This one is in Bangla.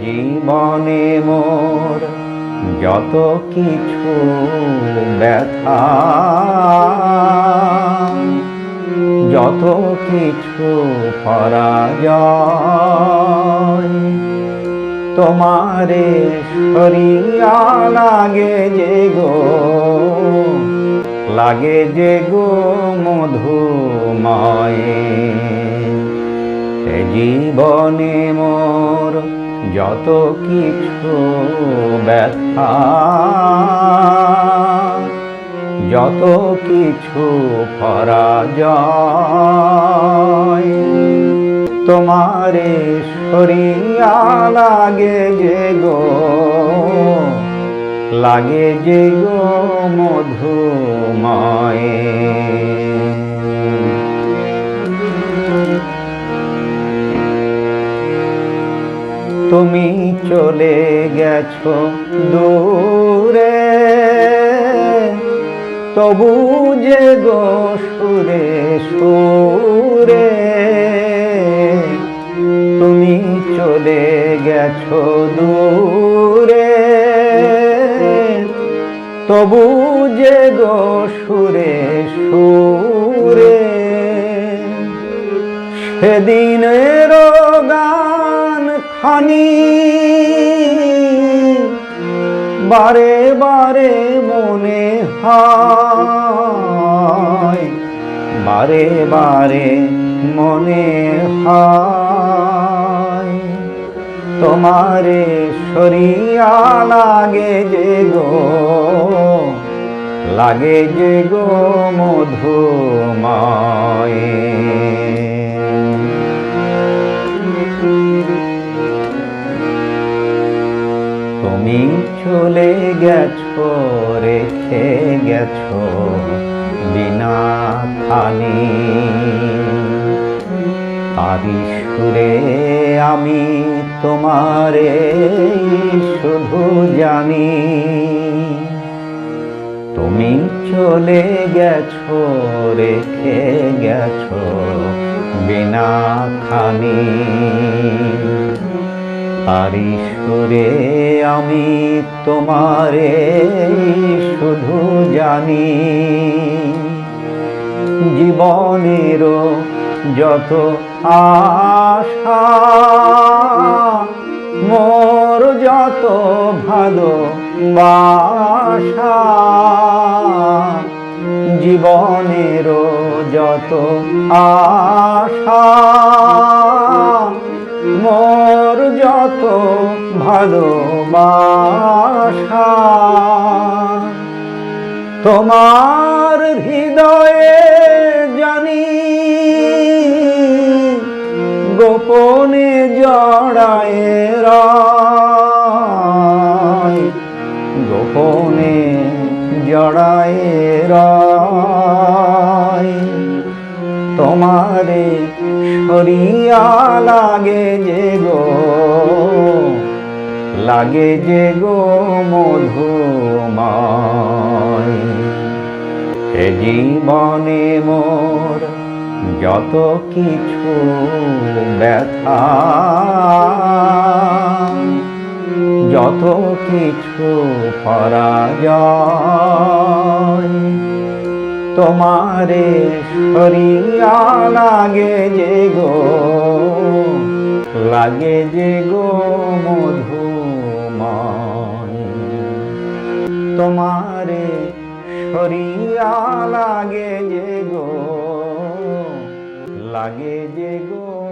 জীবনে মোর যত কিছু ব্যথা, যত কিছু পরাজয়, তোমারে সরিয়া লাগে যে গো, লাগে যে গো মধুময়ে। জীবনে মোর যত কিছু ব্যথা, যত কিছু পরাজয়, তোমারে সরিয়া লাগে যে গো, লাগে যে গো মধুময়ে। তুমি চলে গেছো দূরে। তবু যে গো সুরে সুরে, তুমি চলে গেছো দূরে। তবু যে গো সুরে সুরে, সেদিনের খানি বারে বারে মনে হয়, বারে বারে মনে হয়। তোমারে সরিয়া লাগে যে গো, লাগে যে গো মধুময়। তুমি চলে গেছো, রেখে গেছো বিনা খানি। তারি সুরে আমি তোমারে শুধু জানি। তুমি চলে গেছো, রেখে গেছো বিনা খানি। তারি সুরে আমি তোমারে শুধু জানি। জীবনের যত আশা, মোর যত ভালো বাসা জীবনের যত আশা ভালোবাসা। তোমার হৃদয়ে জানি গোপনে জড়ায় রায়। গোপনে জড়ায় রায়। তোমারে সরিয়া লাগে যে গো লাগে যে গো মধুময়। এ জীবনে মোর যত কিছু ব্যথা, যত কিছু পরাজয়, তোমারে সরিয়া লাগে যে গো, লাগে যে গো মধুময় তোমারে সরিয়া লাগে যে গো লাগে যে গো